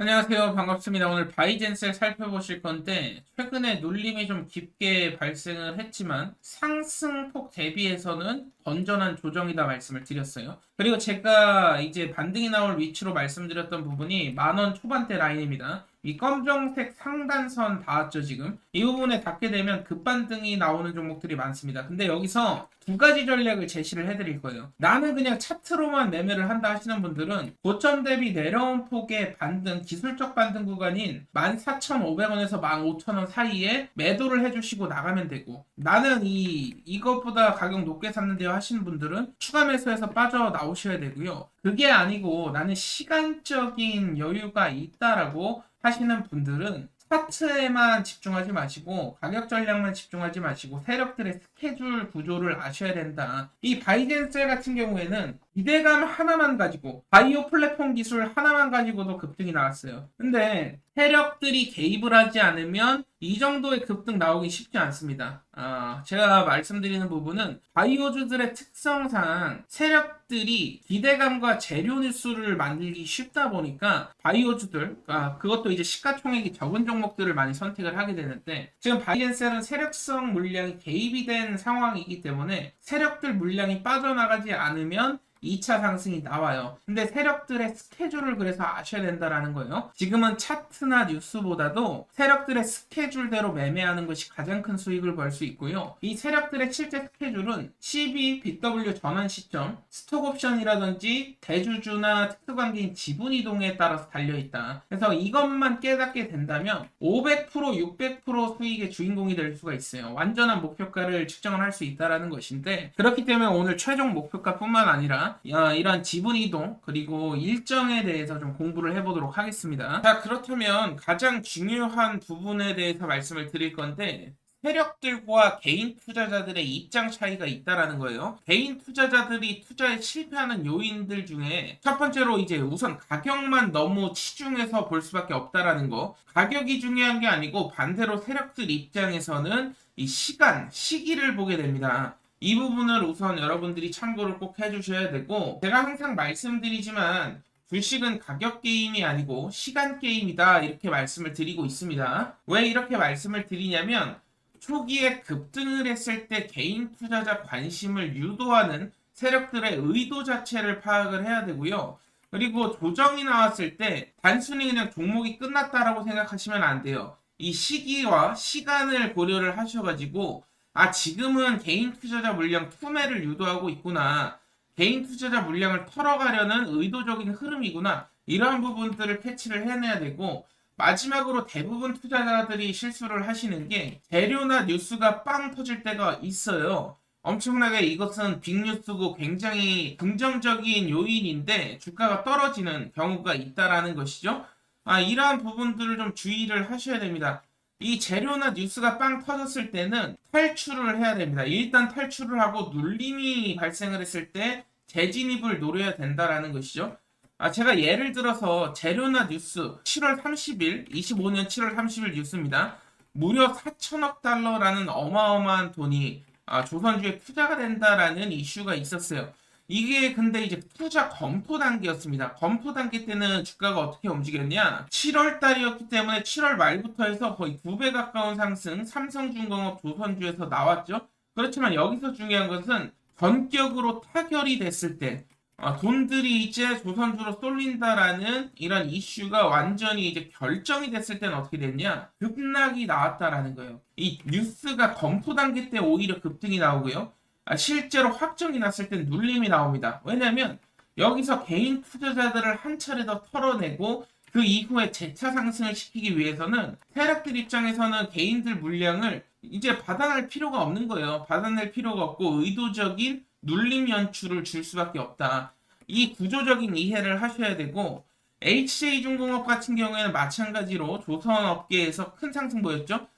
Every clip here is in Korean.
안녕하세요. 반갑습니다. 오늘 바이젠셀 살펴보실 건데, 최근에 눌림이 좀 깊게 발생을 했지만, 상승폭 대비해서는 건전한 조정이다 말씀을 드렸어요. 그리고 제가 이제 반등이 나올 위치로 말씀드렸던 부분이 만원 초반대 라인입니다. 이 검정색 상단선 닿았죠, 지금. 이 부분에 닿게 되면 급반등이 나오는 종목들이 많습니다. 근데 여기서 두 가지 전략을 제시를 해드릴 거예요. 나는 그냥 차트로만 매매를 한다 하시는 분들은 고점 대비 내려온 폭의 반등, 기술적 반등 구간인 14,500원에서 15,000원 사이에 매도를 해주시고 나가면 되고 나는 이, 이것보다 가격 높게 샀는데요 하시는 분들은 추가 매수해서 빠져 나오셔야 되고요. 그게 아니고 나는 시간적인 여유가 있다라고 하시는 분들은 차트에만 집중하지 마시고 가격 전략만 집중하지 마시고 세력들의 스케줄 구조를 아셔야 된다. 이 바이젠셀 같은 경우에는 기대감 하나만 가지고 바이오 플랫폼 기술 하나만 가지고도 급등이 나왔어요. 근데 세력들이 개입을 하지 않으면 이 정도의 급등 나오기 쉽지 않습니다. 아, 제가 말씀드리는 부분은 바이오주들의 특성상 세력들이 기대감과 재료 뉴스를 만들기 쉽다 보니까 바이오주들, 아, 그것도 이제 시가총액이 적은 종목들을 많이 선택을 하게 되는데 지금 바이엔셀은 세력성 물량이 개입이 된 상황이기 때문에 세력들 물량이 빠져나가지 않으면 2차 상승이 나와요. 근데 세력들의 스케줄을 그래서 아셔야 된다라는 거예요. 지금은 차트나 뉴스보다도 세력들의 스케줄대로 매매하는 것이 가장 큰 수익을 벌 수 있고요. 이 세력들의 실제 스케줄은 12 BW 전환 시점, 스톡 옵션이라든지 대주주나 특수관계인 지분 이동에 따라서 달려 있다. 그래서 이것만 깨닫게 된다면 500% 600% 수익의 주인공이 될 수가 있어요. 완전한 목표가를 측정을 할 수 있다라는 것인데 그렇기 때문에 오늘 최종 목표가뿐만 아니라 아, 이런 지분 이동 그리고 일정에 대해서 좀 공부를 해보도록 하겠습니다. 자 그렇다면 가장 중요한 부분에 대해서 말씀을 드릴 건데 세력들과 개인 투자자들의 입장 차이가 있다라는 거예요. 개인 투자자들이 투자에 실패하는 요인들 중에 첫 번째로 이제 우선 가격만 너무 치중해서 볼 수밖에 없다라는 거. 가격이 중요한 게 아니고 반대로 세력들 입장에서는 이 시간, 시기를 보게 됩니다. 이 부분을 우선 여러분들이 참고를 꼭 해주셔야 되고 제가 항상 말씀드리지만 주식은 가격 게임이 아니고 시간 게임이다 이렇게 말씀을 드리고 있습니다. 왜 이렇게 말씀을 드리냐면 초기에 급등을 했을 때 개인 투자자 관심을 유도하는 세력들의 의도 자체를 파악을 해야 되고요. 그리고 조정이 나왔을 때 단순히 그냥 종목이 끝났다라고 생각하시면 안 돼요. 이 시기와 시간을 고려를 하셔가지고 아 지금은 개인 투자자 물량 투매를 유도하고 있구나. 개인 투자자 물량을 털어가려는 의도적인 흐름이구나. 이러한 부분들을 캐치를 해내야 되고 마지막으로 대부분 투자자들이 실수를 하시는 게 재료나 뉴스가 빵 터질 때가 있어요. 엄청나게 이것은 빅뉴스고 굉장히 긍정적인 요인인데 주가가 떨어지는 경우가 있다라는 것이죠. 아, 이러한 부분들을 좀 주의를 하셔야 됩니다. 이 재료나 뉴스가 빵 터졌을 때는 탈출을 해야 됩니다. 일단 탈출을 하고 눌림이 발생을 했을 때 재진입을 노려야 된다라는 것이죠. 아, 제가 예를 들어서 재료나 뉴스 7월 30일, 25년 7월 30일 뉴스입니다. 무려 4천억 달러라는 어마어마한 돈이 아, 조선주에 투자가 된다라는 이슈가 있었어요. 이게 근데 이제 투자 검토 단계였습니다. 검토 단계 때는 주가가 어떻게 움직였냐? 7월 달이었기 때문에 7월 말부터 해서 거의 두 배 가까운 상승 삼성중공업 조선주에서 나왔죠. 그렇지만 여기서 중요한 것은 전격으로 타결이 됐을 때 아, 돈들이 이제 조선주로 쏠린다라는 이런 이슈가 완전히 이제 결정이 됐을 때는 어떻게 됐냐? 급락이 나왔다라는 거예요. 이 뉴스가 검토 단계 때 오히려 급등이 나오고요. 아, 실제로 확정이 났을 땐 눌림이 나옵니다. 왜냐면 여기서 개인 투자자들을 한 차례 더 털어내고 그 이후에 재차 상승을 시키기 위해서는 세력들 입장에서는 개인들 물량을 이제 받아낼 필요가 없는 거예요. 받아낼 필요가 없고 의도적인 눌림 연출을 줄 수밖에 없다. 이 구조적인 이해를 하셔야 되고 HJ중공업 같은 경우에는 마찬가지로 조선업계에서 큰 상승 보였죠.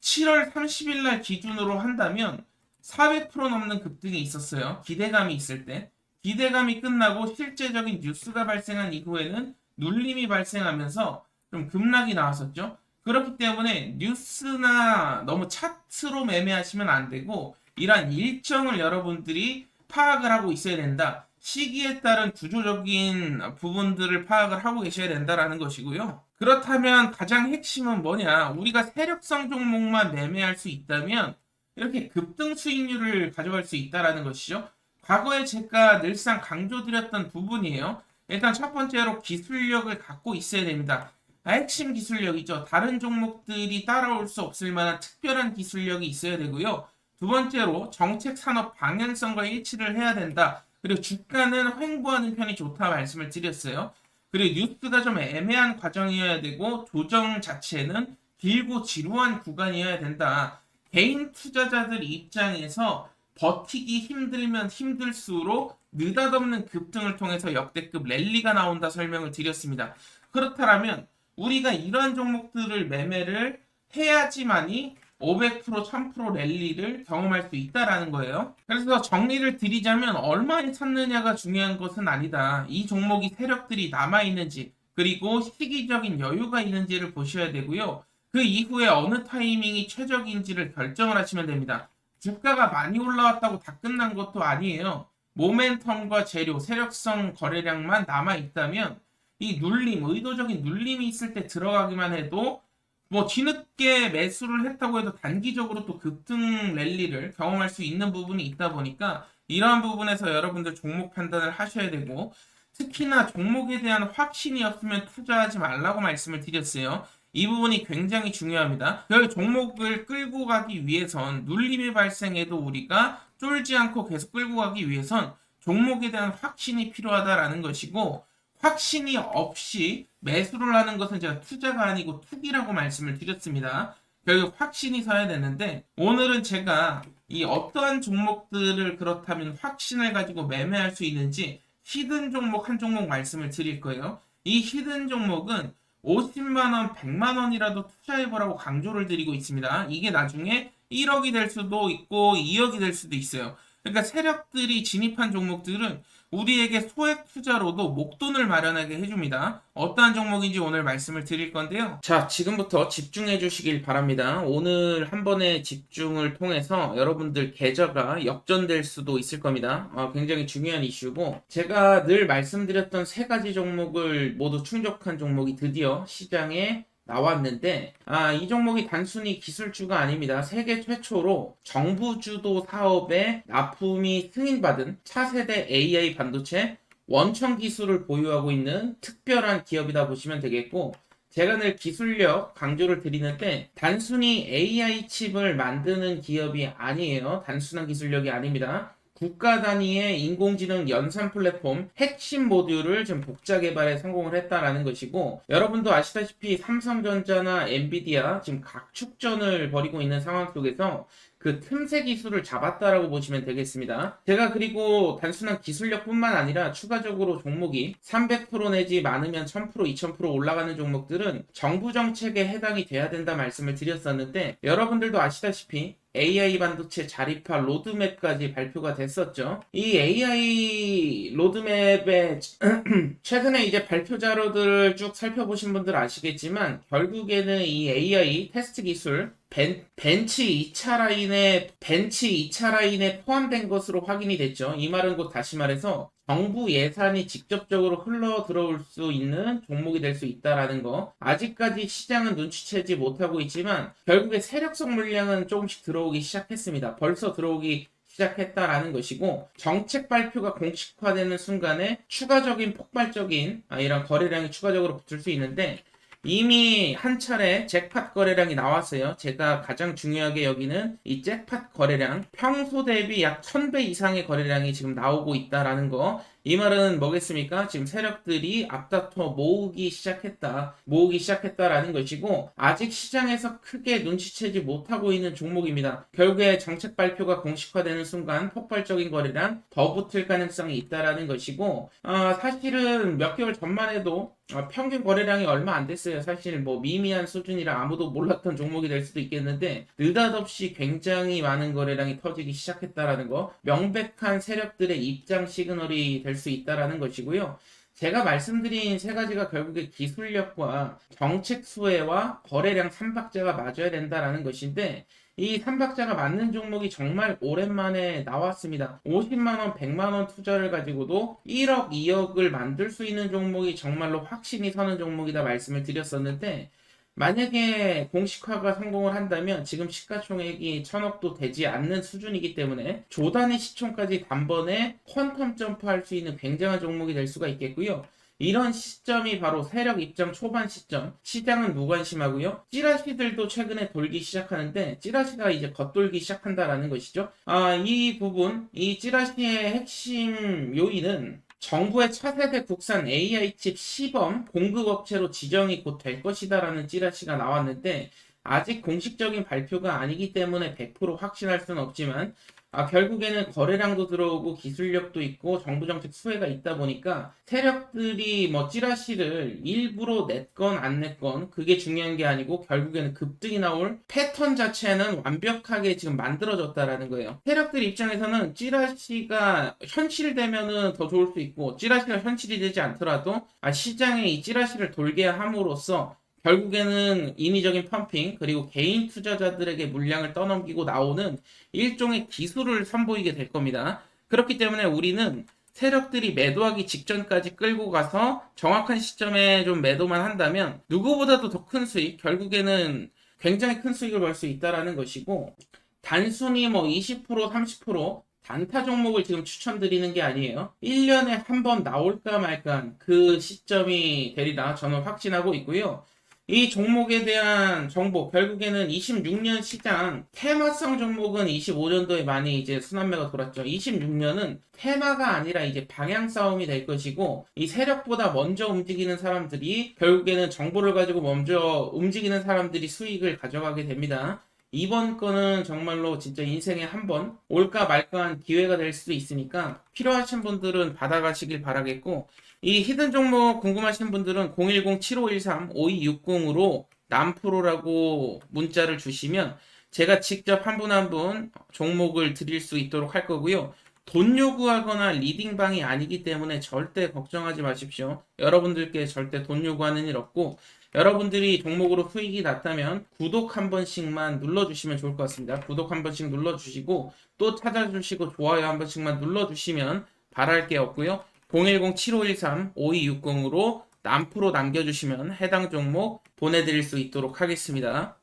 7월 30일 날 기준으로 한다면 400% 넘는 급등이 있었어요. 기대감이 있을 때. 기대감이 끝나고 실제적인 뉴스가 발생한 이후에는 눌림이 발생하면서 좀 급락이 나왔었죠. 그렇기 때문에 뉴스나 너무 차트로 매매하시면 안 되고 이러한 일정을 여러분들이 파악을 하고 있어야 된다. 시기에 따른 구조적인 부분들을 파악을 하고 계셔야 된다라는 것이고요. 그렇다면 가장 핵심은 뭐냐? 우리가 세력성 종목만 매매할 수 있다면 이렇게 급등 수익률을 가져갈 수 있다라는 것이죠. 과거에 제가 늘상 강조드렸던 부분이에요. 일단 첫 번째로 기술력을 갖고 있어야 됩니다. 아, 핵심 기술력이죠. 다른 종목들이 따라올 수 없을 만한 특별한 기술력이 있어야 되고요. 두 번째로 정책 산업 방향성과 일치를 해야 된다. 그리고 주가는 횡보하는 편이 좋다 말씀을 드렸어요. 그리고 뉴스가 좀 애매한 과정이어야 되고 조정 자체는 길고 지루한 구간이어야 된다. 개인 투자자들 입장에서 버티기 힘들면 힘들수록 느닷없는 급등을 통해서 역대급 랠리가 나온다 설명을 드렸습니다. 그렇다면 우리가 이러한 종목들을 매매를 해야지만이 500% 1000% 랠리를 경험할 수 있다라는 거예요. 그래서 정리를 드리자면 얼마에 샀느냐가 중요한 것은 아니다. 이 종목이 세력들이 남아 있는지 그리고 시기적인 여유가 있는지를 보셔야 되고요. 그 이후에 어느 타이밍이 최적인지를 결정을 하시면 됩니다. 주가가 많이 올라왔다고 다 끝난 것도 아니에요. 모멘텀과 재료, 세력성 거래량만 남아 있다면 이 눌림, 의도적인 눌림이 있을 때 들어가기만 해도 뭐 뒤늦게 매수를 했다고 해도 단기적으로 또 급등 랠리를 경험할 수 있는 부분이 있다 보니까 이러한 부분에서 여러분들 종목 판단을 하셔야 되고 특히나 종목에 대한 확신이 없으면 투자하지 말라고 말씀을 드렸어요. 이 부분이 굉장히 중요합니다. 그 종목을 끌고 가기 위해선 눌림이 발생해도 우리가 쫄지 않고 계속 끌고 가기 위해선 종목에 대한 확신이 필요하다라는 것이고 확신이 없이 매수를 하는 것은 제가 투자가 아니고 투기라고 말씀을 드렸습니다. 결국 확신이 서야 되는데 오늘은 제가 이 어떠한 종목들을 그렇다면 확신을 가지고 매매할 수 있는지 히든 종목 한 종목 말씀을 드릴 거예요. 이 히든 종목은 50만 원, 100만 원이라도 투자해 보라고 강조를 드리고 있습니다. 이게 나중에 1억이 될 수도 있고 2억이 될 수도 있어요. 그러니까 세력들이 진입한 종목들은 우리에게 소액 투자로도 목돈을 마련하게 해줍니다. 어떠한 종목인지 오늘 말씀을 드릴 건데요. 자, 지금부터 집중해 주시길 바랍니다. 오늘 한 번의 집중을 통해서 여러분들 계좌가 역전될 수도 있을 겁니다. 어, 굉장히 중요한 이슈고, 제가 늘 말씀드렸던 세 가지 종목을 모두 충족한 종목이 드디어 시장에 나왔는데 아, 이 종목이 단순히 기술주가 아닙니다. 세계 최초로 정부 주도 사업에 납품이 승인받은 차세대 AI 반도체 원천 기술을 보유하고 있는 특별한 기업이다 보시면 되겠고 제가 늘 기술력 강조를 드리는데 단순히 AI 칩을 만드는 기업이 아니에요. 단순한 기술력이 아닙니다. 국가 단위의 인공지능 연산 플랫폼 핵심 모듈을 지금 복자 개발에 성공을 했다라는 것이고 여러분도 아시다시피 삼성전자나 엔비디아 지금 각축전을 벌이고 있는 상황 속에서 그 틈새 기술을 잡았다라고 보시면 되겠습니다. 제가 그리고 단순한 기술력뿐만 아니라 추가적으로 종목이 300% 내지 많으면 1000% 2000% 올라가는 종목들은 정부 정책에 해당이 돼야 된다 말씀을 드렸었는데 여러분들도 아시다시피 AI 반도체 자립화 로드맵까지 발표가 됐었죠. 이 AI 로드맵에 최근에 이제 발표 자료들을 쭉 살펴보신 분들 아시겠지만 결국에는 이 AI 테스트 기술 벤, 벤치 2차 라인에 벤치 2차 라인에 포함된 것으로 확인이 됐죠. 이 말은 곧 다시 말해서 정부 예산이 직접적으로 흘러 들어올 수 있는 종목이 될 수 있다라는 거. 아직까지 시장은 눈치채지 못하고 있지만 결국에 세력성 물량은 조금씩 들어오기 시작했습니다. 벌써 들어오기 시작했다라는 것이고 정책 발표가 공식화되는 순간에 추가적인 폭발적인 아, 이런 거래량이 추가적으로 붙을 수 있는데 이미 한 차례 잭팟 거래량이 나왔어요. 제가 가장 중요하게 여기는 이 잭팟 거래량 평소 대비 약 1000배 이상의 거래량이 지금 나오고 있다라는 거. 이 말은 뭐겠습니까? 지금 세력들이 앞다퉈 모으기 시작했다. 모으기 시작했다라는 것이고 아직 시장에서 크게 눈치채지 못하고 있는 종목입니다. 결국에 정책 발표가 공식화되는 순간 폭발적인 거래량 더 붙을 가능성이 있다라는 것이고 아, 사실은 몇 개월 전만 해도 아, 평균 거래량이 얼마 안 됐어요. 사실 뭐 미미한 수준이라 아무도 몰랐던 종목이 될 수도 있겠는데 느닷없이 굉장히 많은 거래량이 터지기 시작했다라는 거 명백한 세력들의 입장 시그널이 될수 있다라는 것이고요. 제가 말씀드린 세 가지가 결국에 기술력과 정책 수혜와 거래량 삼박자가 맞아야 된다라는 것인데 이 삼박자가 맞는 종목이 정말 오랜만에 나왔습니다. 50만원, 100만원 투자를 가지고도 1억, 2억을 만들 수 있는 종목이 정말로 확신이 서는 종목이다 말씀을 드렸었는데, 만약에 공식화가 성공을 한다면 지금 시가총액이 천억도 되지 않는 수준이기 때문에 조단위 시총까지 단번에 퀀텀 점프할 수 있는 굉장한 종목이 될 수가 있겠고요. 이런 시점이 바로 세력 입장 초반 시점. 시장은 무관심하고요. 찌라시들도 최근에 돌기 시작하는데 찌라시가 이제 겉돌기 시작한다라는 것이죠. 아, 이 부분, 이 찌라시의 핵심 요인은 정부의 차세대 국산 AI 칩 시범 공급업체로 지정이 곧 될 것이다라는 찌라시가 나왔는데 아직 공식적인 발표가 아니기 때문에 100% 확신할 수는 없지만 아, 결국에는 거래량도 들어오고 기술력도 있고 정부 정책 수혜가 있다 보니까 세력들이 뭐 찌라시를 일부러 냈건 안 냈건 그게 중요한 게 아니고 결국에는 급등이 나올 패턴 자체는 완벽하게 지금 만들어졌다라는 거예요. 세력들 입장에서는 찌라시가 현실되면은 더 좋을 수 있고 찌라시가 현실이 되지 않더라도 아, 시장에 이 찌라시를 돌게 함으로써 결국에는 인위적인 펌핑 그리고 개인 투자자들에게 물량을 떠넘기고 나오는 일종의 기술을 선보이게 될 겁니다. 그렇기 때문에 우리는 세력들이 매도하기 직전까지 끌고 가서 정확한 시점에 좀 매도만 한다면 누구보다도 더 큰 수익, 결국에는 굉장히 큰 수익을 벌 수 있다라는 것이고 단순히 뭐 20%, 30% 단타 종목을 지금 추천드리는 게 아니에요. 1년에 한 번 나올까 말까 그 시점이 되리라 저는 확신하고 있고요. 이 종목에 대한 정보 결국에는 26년 시장 테마성 종목은 25년도에 많이 이제 순환매가 돌았죠. 26년은 테마가 아니라 이제 방향 싸움이 될 것이고 이 세력보다 먼저 움직이는 사람들이 결국에는 정보를 가지고 먼저 움직이는 사람들이 수익을 가져가게 됩니다. 이번 거는 정말로 진짜 인생에 한 번 올까 말까한 기회가 될 수도 있으니까 필요하신 분들은 받아가시길 바라겠고 이 히든 종목 궁금하신 분들은 010-7513-5260으로 남프로라고 문자를 주시면 제가 직접 한 분 한 분 종목을 드릴 수 있도록 할 거고요. 돈 요구하거나 리딩방이 아니기 때문에 절대 걱정하지 마십시오. 여러분들께 절대 돈 요구하는 일 없고 여러분들이 종목으로 수익이 났다면 구독 한 번씩만 눌러주시면 좋을 것 같습니다. 구독 한 번씩 눌러주시고 또 찾아주시고 좋아요 한 번씩만 눌러주시면 바랄 게 없고요. 010-7513-5260으로 남프로 남겨주시면 해당 종목 보내드릴 수 있도록 하겠습니다.